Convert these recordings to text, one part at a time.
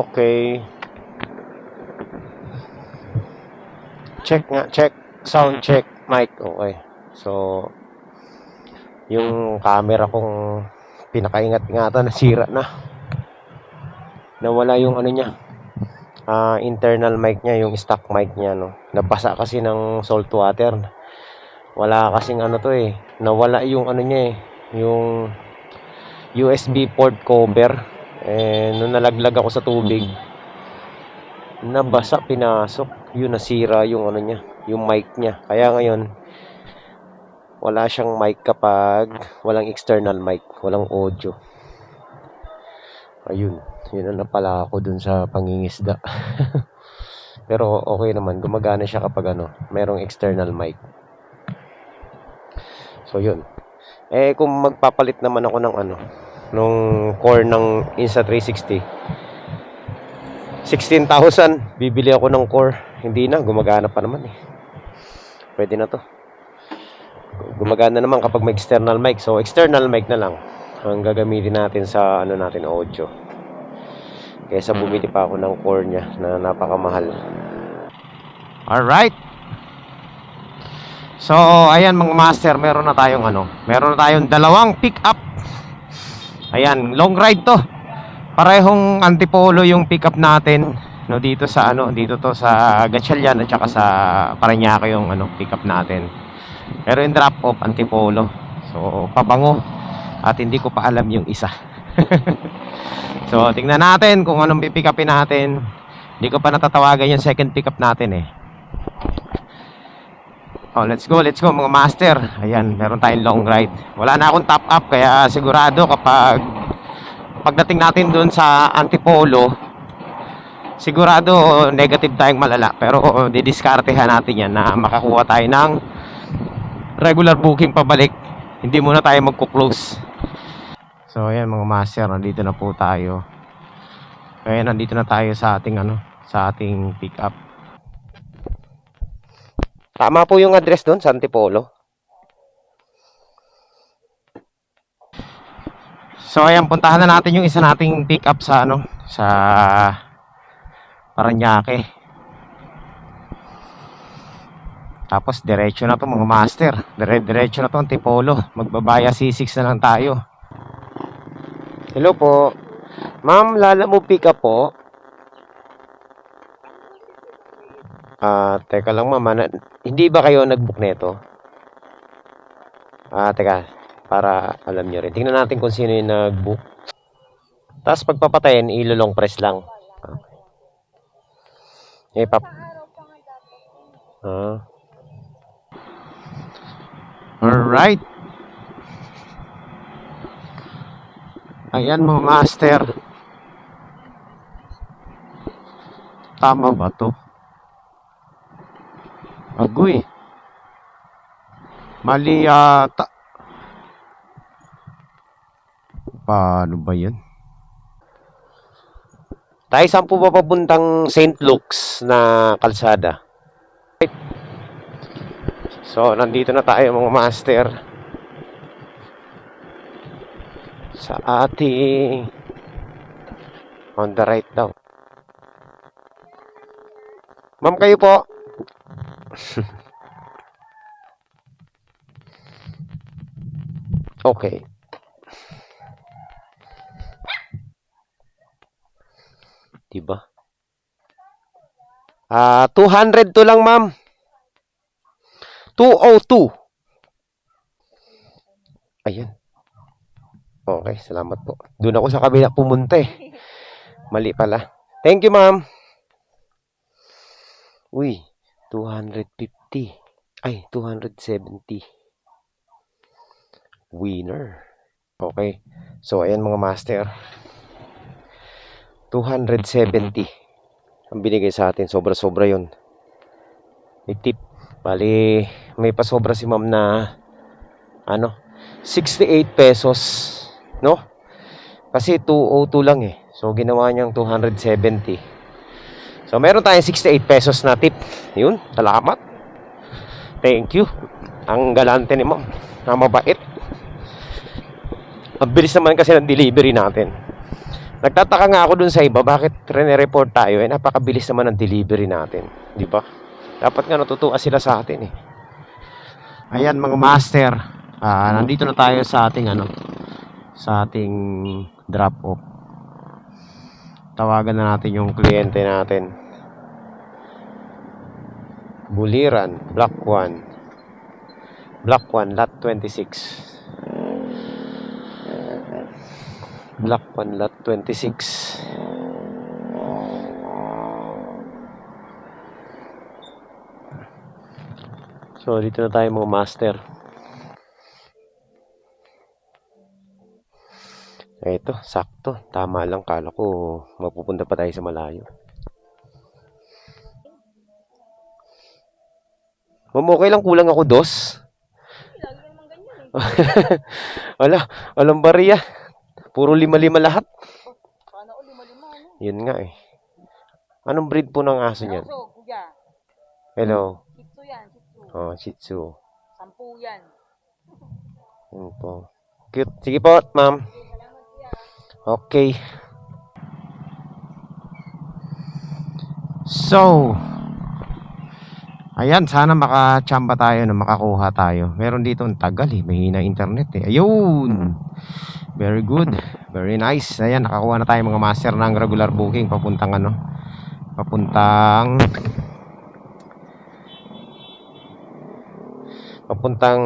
Okay. Check nga, check. Sound check, mic. Okay. So, yung camera kong pinakaingat-ingatan nasira na. Nawala yung ano niya. ah, internal mic niya, yung stock mic niya, no. Nabasa kasi ng salt water. Wala kasing ano to eh. Nawala yung ano niya eh. Yung USB port cover. Eh, nung nalaglag ako sa tubig, nabasa, pinasok. Yun, nasira yung ano niya, yung mic niya. Kaya ngayon, wala siyang mic kapag walang external mic, walang audio. Ayun, yun na pala ako dun sa pangingisda. Pero okay naman, gumagana siya kapag ano, merong external mic. So yun. Eh kung magpapalit naman ako ng ano, nung core ng Insta360, 16,000, bibili ako ng core. Hindi na, gumagana pa naman eh. Pwede na to. Gumagana naman kapag may external mic. So, external mic na lang ang gagamitin natin sa ano natin audio. Kaysa bumili pa ako ng core niya na napakamahal. Alright. So, ayan mga master, meron na tayong ano, meron na tayong dalawang pick-up. Ayan, long ride to. Parehong antipolo yung pick-up natin no dito sa ano, dito to sa Gatchalian at saka sa Parañaque yung ano, pick-up natin. Pero yung drop off antipolo. So, pabango at hindi ko pa alam yung isa. so, tingnan natin kung anong pipick upin natin. Hindi ko pa natatawagan yung second pick up natin eh. Oh, let's go, let's go mga master. Ayan, meron tayong long ride. Wala na akong top up kaya sigurado kapag pagdating natin doon sa Antipolo, sigurado negative tayong malala. Pero didiskartehan natin yan na makakuha tayo ng regular booking pabalik. Hindi muna tayo magko-close. So ayan mga master, nandito na po tayo. Kaya nandito na tayo sa ating ano, sa ating pick up. Tama po yung address doon sa Antipolo. So ayan, puntahan na natin yung isa nating pick up sa ano, sa Paranaque. Tapos diretso na to mga master. Dire diretso na to Antipolo. Magbabaya C6 na lang tayo. Hello po. Ma'am, lala mo pick up po? Ah, teka lang ma'am, ano- hindi ba kayo nag-book nito? Ah, teka, para alam niyo rin. Tingnan natin kung sino yung nag-book. Tapos pagpapatayin, ilolong press lang. Okay. Eh, pap... Ah. Alright. Ayan mga master. Tama ba to? Agoy. Mali yata. Paano ba yan? Tayo saan po ba St. Luke's na kalsada? So, nandito na tayo mga master. Sa ating on the right daw. Ma'am kayo po. okay. Diba? Ah, 200 to lang, ma'am. 202. Ayan. Okay, salamat po. Doon ako sa kabila pumunta eh. Mali pala. Thank you, ma'am. Uy, 250. Ay, 270. Winner. Okay. So, ayan mga master. 270. Ang binigay sa atin. Sobra-sobra yun. May tip. Bali, may pasobra si ma'am na ano, 68 pesos. No? Kasi 202 lang eh. So, ginawa niyang 270. So, meron tayong 68 pesos na tip. Yun, salamat. Thank you. Ang galante ni ma'am. Ang mabait. Ang bilis naman kasi ng delivery natin. Nagtataka nga ako dun sa iba, bakit rene-report tayo? Eh, napakabilis naman ng delivery natin. Di ba? Dapat nga natutuwa sila sa atin eh. Ayan mga master, ah, nandito na tayo sa ating ano, sa ating drop off. Tawagan na natin yung kliyente natin. Buliran, Block 1. Block 1, lot 26. Block 1, lot 26. So, dito na tayo mga master. Ito, sakto. Tama lang. Kala ko mapupunta pa tayo sa malayo. Ma'am, okay lang kulang ako dos. Wala, walang bariya. Puro lima-lima lahat. Sana o lima-lima. Yun nga eh. Anong breed po ng aso niyan? So, kuya, Hello. Shih Tzu yan, Shih Tzu. Oh, Shih Tzu. Sampu yan. Yun po. Cute. Sige po, ma'am. Okay. So, ayan, sana makachamba tayo na makakuha tayo. Meron dito ang tagal eh, mahina internet eh. Ayun! Very good. Very nice. Ayan, nakakuha na tayo mga master ng regular booking papuntang ano, papuntang papuntang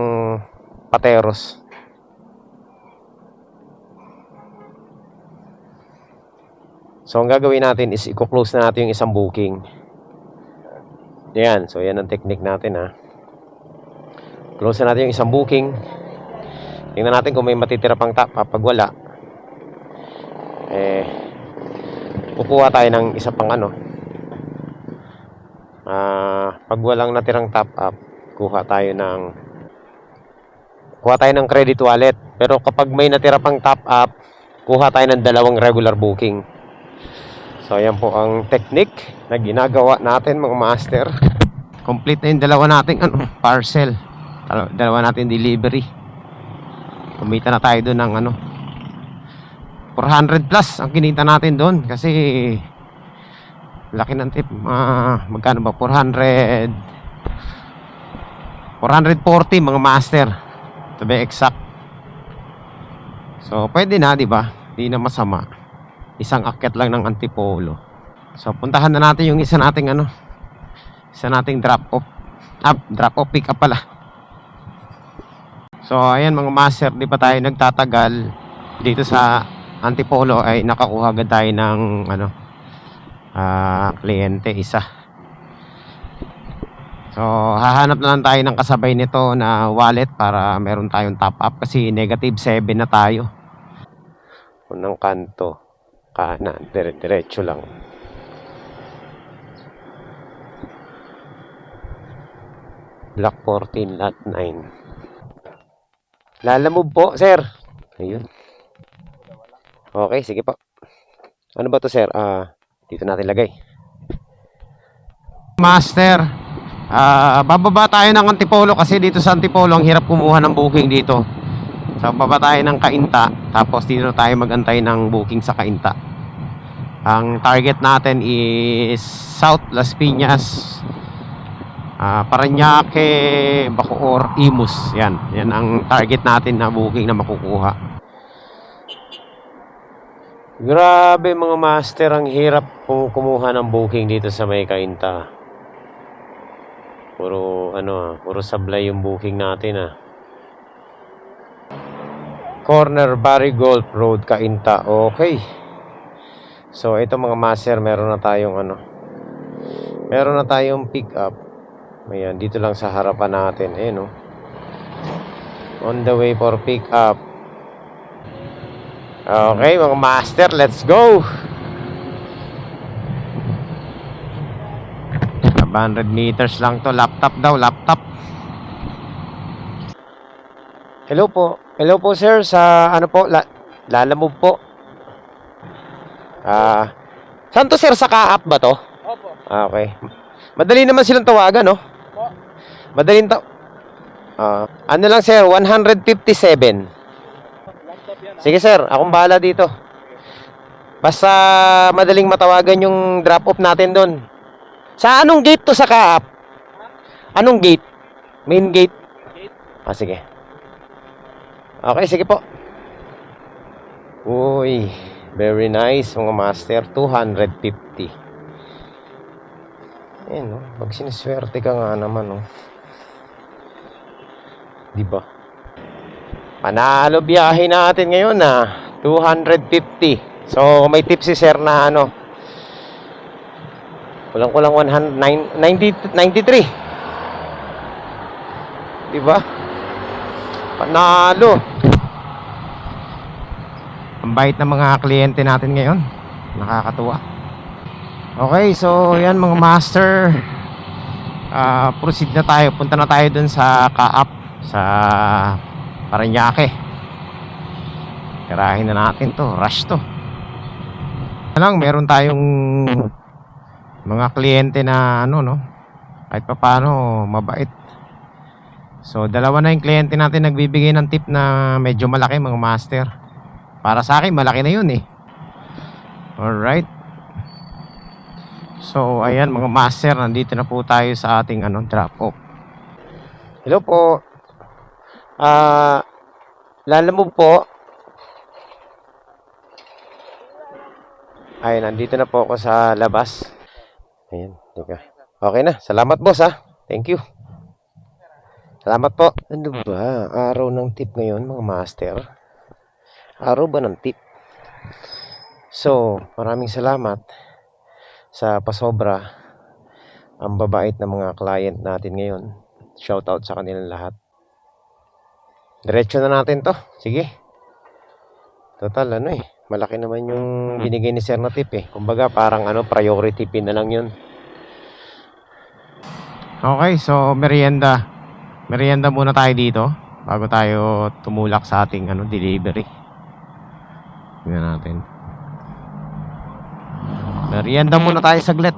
Pateros. So, ang gagawin natin is i-close na natin yung isang booking. Yan. So, yan ang technique natin, ha. Close na natin yung isang booking. Tingnan natin kung may matitira pang top up. Pag wala, eh, kukuha tayo ng isa pang ano. Ah, pag walang natirang top up, kuha tayo ng kuha tayo ng credit wallet. Pero kapag may natira pang top up, kuha tayo ng dalawang regular booking. So, ayan po ang technique na ginagawa natin mga master. Complete na yung dalawa nating ano, parcel. Dalawa, natin delivery. Kumita na tayo doon ng ano, 400 plus ang kinita natin doon kasi laki ng tip. Ah, magkano ba? 400 440 mga master. To be exact. So, pwede na, di ba? Di na masama isang akyat lang ng antipolo. So puntahan na natin yung isa nating ano, isa nating drop off. Up, drop off pick up pala. So ayan mga master, di pa tayo nagtatagal dito sa antipolo ay nakakuha agad tayo ng ano ah kliyente isa. So hahanap na lang tayo ng kasabay nito na wallet para meron tayong top up kasi negative 7 na tayo. Unang kanto kanan, dire diretso lang. Block 14, lot 9. Lalamove po, sir. Ayun. Okay, sige po. Ano ba to, sir? Ah, dito natin lagay. Master, ah, bababa tayo ng Antipolo kasi dito sa Antipolo ang hirap kumuha ng booking dito. So, baba tayo ng Kainta, tapos dito tayo magantay ng booking sa Kainta. Ang target natin is South Las Piñas, ah Parañaque, Bacoor, Imus. Yan, yan ang target natin na booking na makukuha. Grabe mga master, ang hirap po kumuha ng booking dito sa may Kainta. Puro ano, ah, puro sablay yung booking natin ah. Corner Barry Golf Road, Kainta. Okay. So, ito mga master, meron na tayong ano. Meron na tayong pick up. Ayan, dito lang sa harapan natin. Eh, no? On the way for pick up. Okay, mga master, let's go! 100 meters lang to. Laptop daw, laptop. Hello po. Hello po sir sa ano po la, Lalamove po. Ah, saan to sir sa Kaap ba to? Opo. Ah, okay. Madali naman silang tawagan, no? Po. Madaling ta Ah, ano lang sir, 157. Laptop yan. Sige sir, akong bahala dito. Basta madaling matawagan yung drop off natin doon. Sa anong gate to sa Kaap? Anong gate? Main gate? Ah, sige. Okay, sige po. Uy, very nice mga master. 250. Ayan, no? Pag siniswerte ka nga naman, no? Di ba? Panalo biyahe natin ngayon, ah. 250. So, may tip si sir na ano. Kulang-kulang 100, 90, 93. Di ba? Panalo. Ang bait ng mga kliyente natin ngayon. Nakakatuwa. Okay, so yan mga master. Ah, proceed na tayo. Punta na tayo dun sa Kaap sa Paranaque. Tirahin na natin to. Rush to. lang, meron tayong mga kliyente na ano no. Kahit pa paano mabait. So, dalawa na yung kliyente natin nagbibigay ng tip na medyo malaki mga master. Para sa akin, malaki na yun eh. Alright. So, ayan mga master, nandito na po tayo sa ating ano, drop off. Hello po. Ah, lalamove po. Ay, nandito na po ako sa labas. Ayan, teka. Okay na. Salamat boss ha. Thank you. Salamat po. Ano ba? Araw ng tip ngayon mga master. Araw ba ng tip? So, maraming salamat sa pasobra ang babait na mga client natin ngayon. Shout out sa kanilang lahat. Diretso na natin to. Sige. Total, ano eh. Malaki naman yung binigay ni Sir na tip eh. Kumbaga, parang ano, priority pin na lang yun. Okay, so merienda. Merienda muna tayo dito bago tayo tumulak sa ating ano, delivery. Tingnan natin. Merienda muna tayo saglit.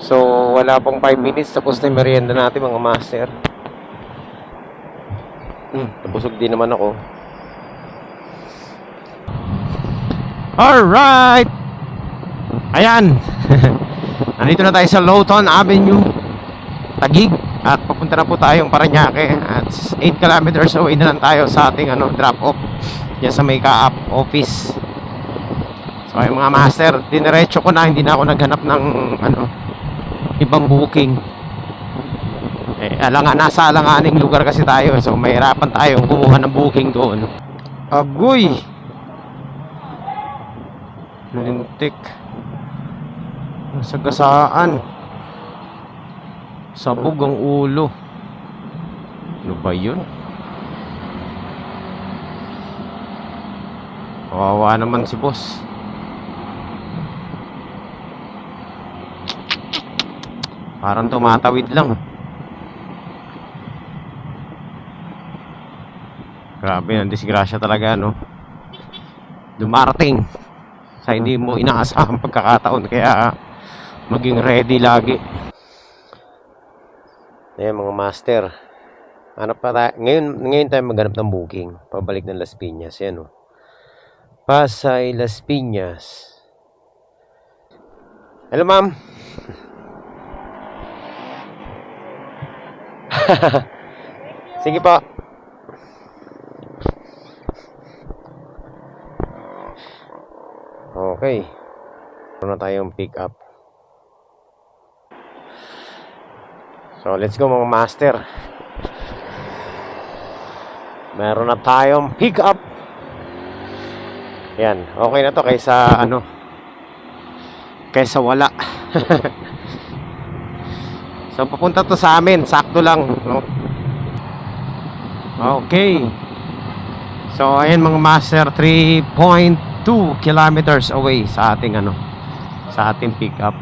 So, wala pong 5 minutes tapos na merienda natin mga master. Hmm, nabusog din naman ako. Alright! Ayan! Nandito na tayo sa Lawton Avenue, Taguig. At papunta na po tayong Paranaque. At 8 kilometers away na lang tayo sa ating ano, drop off. Diyan sa may ka-up office. So yung mga master, diniretso ko na, hindi na ako naghanap ng ano, ibang booking. Eh, alangan, nasa alanganing lugar kasi tayo. So mahirapan tayong kumuha ng booking doon. Agoy! Lintik. Nasa gasaan. Sabog ang ulo. Ano ba yun? Kawawa naman si boss. Parang tumatawid lang. Grabe, ang disgrasya talaga, no? Dumarating sa hindi mo inaasahang pagkakataon. Kaya, maging ready lagi. Ayan, mga master. Hanap pa tayo. Ngayon, ngayon tayo maghanap ng booking. Pabalik ng Las Piñas. Yan, oh. Pasay, Las Piñas. Hello, ma'am. Sige po. Okay. Meron na tayong pick up. So, let's go mga master. Meron na tayong pick up. Yan, okay na to kaysa ano kaysa wala. so papunta to sa amin, sakto lang, no? Okay. So ayan mga master 3.2 kilometers away sa ating ano sa ating pick up.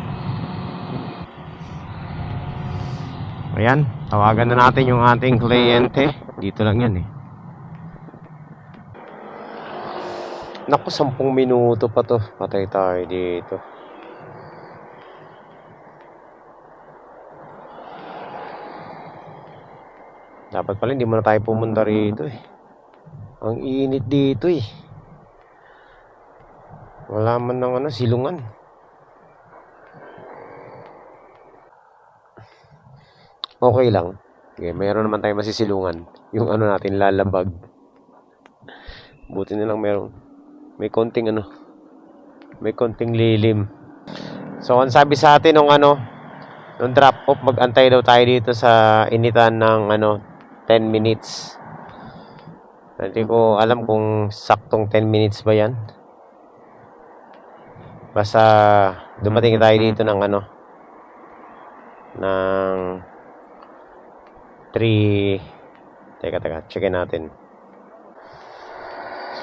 Ayan, tawagan na natin yung ating kliyente. Dito lang yan eh. Naku, 10 minuto pa to. Patay tayo dito. Dapat pala hindi muna tayo pumunta rito eh. Ang init dito eh. Wala man ng ano, silungan. Okay lang. Okay, mayroon naman tayong masisilungan. Yung ano natin, lalabag. Buti na lang meron. May konting ano. May konting lilim. So, ang sabi sa atin nung ano, nung drop off, mag-antay daw tayo dito sa initan ng ano, 10 minutes. Hindi ko alam kung saktong 10 minutes ba yan. Basta dumating tayo dito ng ano, ng 3, teka teka, checkin natin.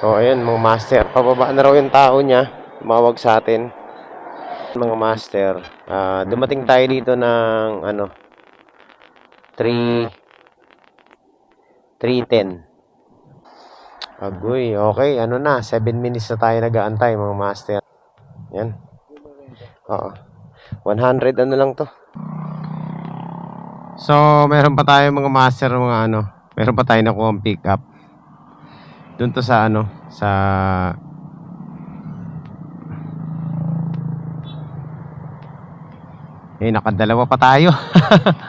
So, ayun mga master, pababa na raw yung tao niya, tumawag sa atin. Mga master, ah, dumating tayo dito ng ano, 3, 3.10. Agoy, okay, ano na, 7 minutes na tayo nag-aantay mga master. Yan. Oo. 100 ano lang to. So, meron pa tayo mga master mga ano, meron pa tayo nakuha ang pick up. Doon to sa ano, sa Eh, nakadalawa pa tayo.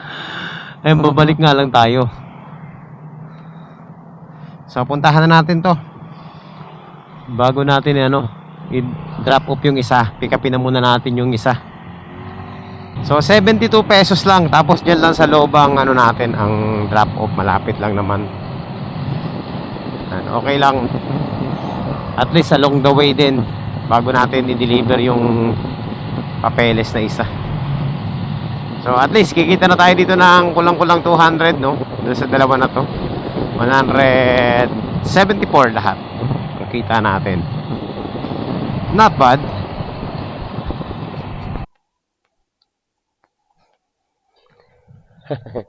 eh, babalik nga lang tayo. So, puntahan na natin to. Bago natin ano, i-drop off yung isa. Pick upin na muna natin yung isa. So, 72 pesos lang. Tapos, dyan lang sa loob ang ano natin, ang drop off. Malapit lang naman. Okay lang. At least along the way din. Bago natin i-deliver yung papeles na isa. So, at least, kikita na tayo dito ng kulang-kulang 200, no? Doon sa dalawa na to. 174 lahat. Ang natin. Not bad.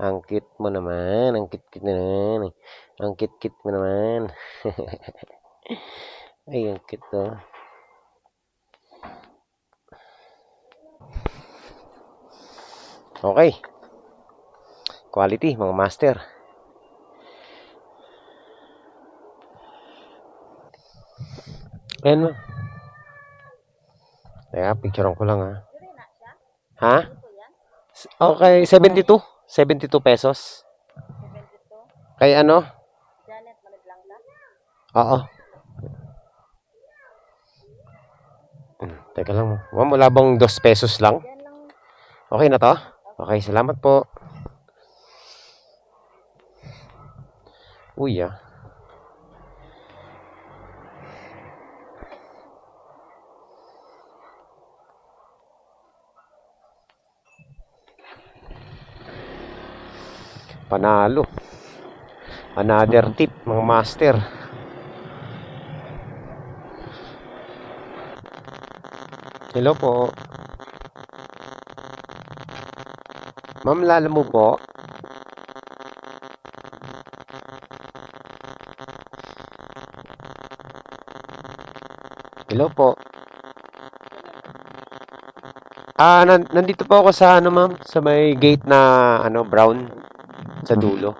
ang cute mo naman. Ang cute-cute naman. Ang cute-cute mo naman. Ay, ang cute to. Okay. Quality, mga master. Ayan mo. Teka, picturean ko lang ha. Ha? Okay, 72. 72 pesos. 72. Kay ano? Oo. Hmm, Teka lang. Ma'am, wala bang 2 pesos lang. Okay na to? Okay, salamat po. Uy ah. Panalo. Another tip, mga master. Hello po. Ma'am, lala mo po? Hello po. Ah, nan- nandito po ako sa ano ma'am, sa may gate na ano brown sa dulo.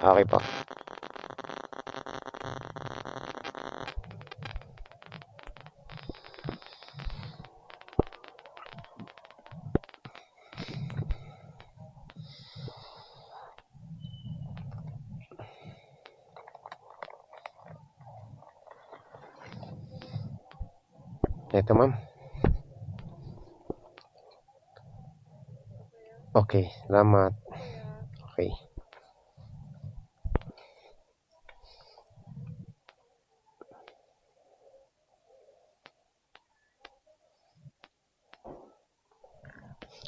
Okay po. Ito ma'am. Okay, salamat. Okay.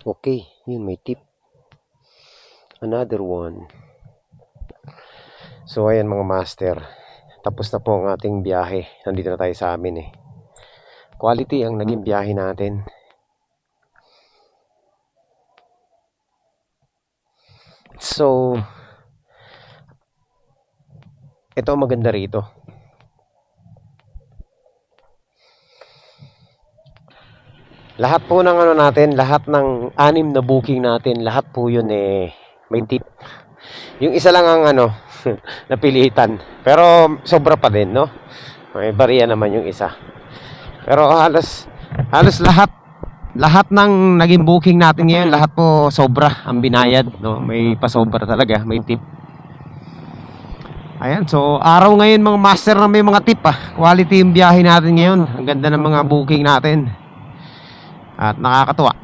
Okay, yun may tip. Another one. So ayan mga master. Tapos na po ang ating biyahe. Nandito na tayo sa amin eh. Quality ang naging biyahe natin. So, ito maganda rito. Lahat po ng ano natin, lahat ng anim na booking natin, lahat po yun eh, may tip. Yung isa lang ang ano, napilitan. Pero sobra pa din, no? May bariya naman yung isa. Pero halos halos lahat lahat ng naging booking natin ngayon, lahat po sobra ang binayad, no? May pasobra talaga, may tip. Ayan, so araw ngayon mga master na may mga tip ah. Quality yung biyahe natin ngayon. Ang ganda ng mga booking natin. At nakakatuwa.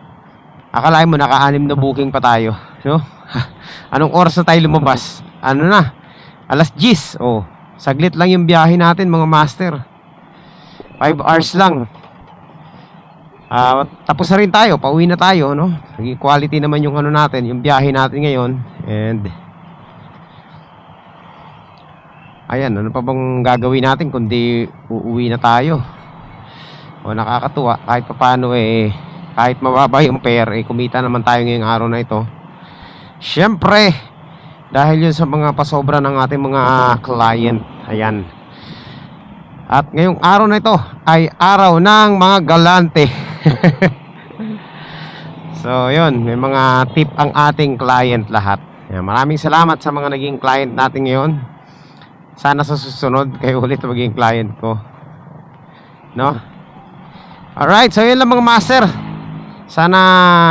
Akalain mo naka-anim na booking pa tayo, no? Anong oras na tayo lumabas? Ano na? Alas 10. Oh, saglit lang yung biyahe natin mga master. 5 hours lang. Ah, tapos na rin tayo, pauwi na tayo, no? Naging quality naman yung ano natin, yung biyahe natin ngayon. And Ayan, ano pa bang gagawin natin kundi uuwi na tayo? O nakakatuwa, kahit papaano eh, kahit mababa yung pair, eh kumita naman tayo ngayong araw na ito. Siyempre, dahil yun sa mga pasobra ng ating mga client. Ayan. At ngayong araw na ito ay araw ng mga galante. so, yun, may mga tip ang ating client lahat. Maraming salamat sa mga naging client natin ngayon. Sana sa susunod kayo ulit maging client ko. No? Alright, so yun lang mga master. Sana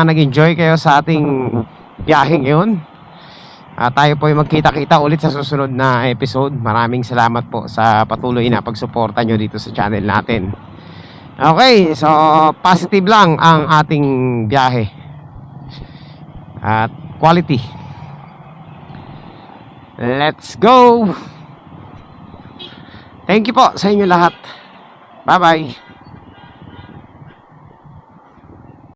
nag-enjoy kayo sa ating biyahe ngayon. At tayo po ay magkita-kita ulit sa susunod na episode. Maraming salamat po sa patuloy na pagsuporta nyo dito sa channel natin. Okay, so positive lang ang ating biyahe. At quality. Let's go! Thank you po sa inyo lahat. Bye-bye.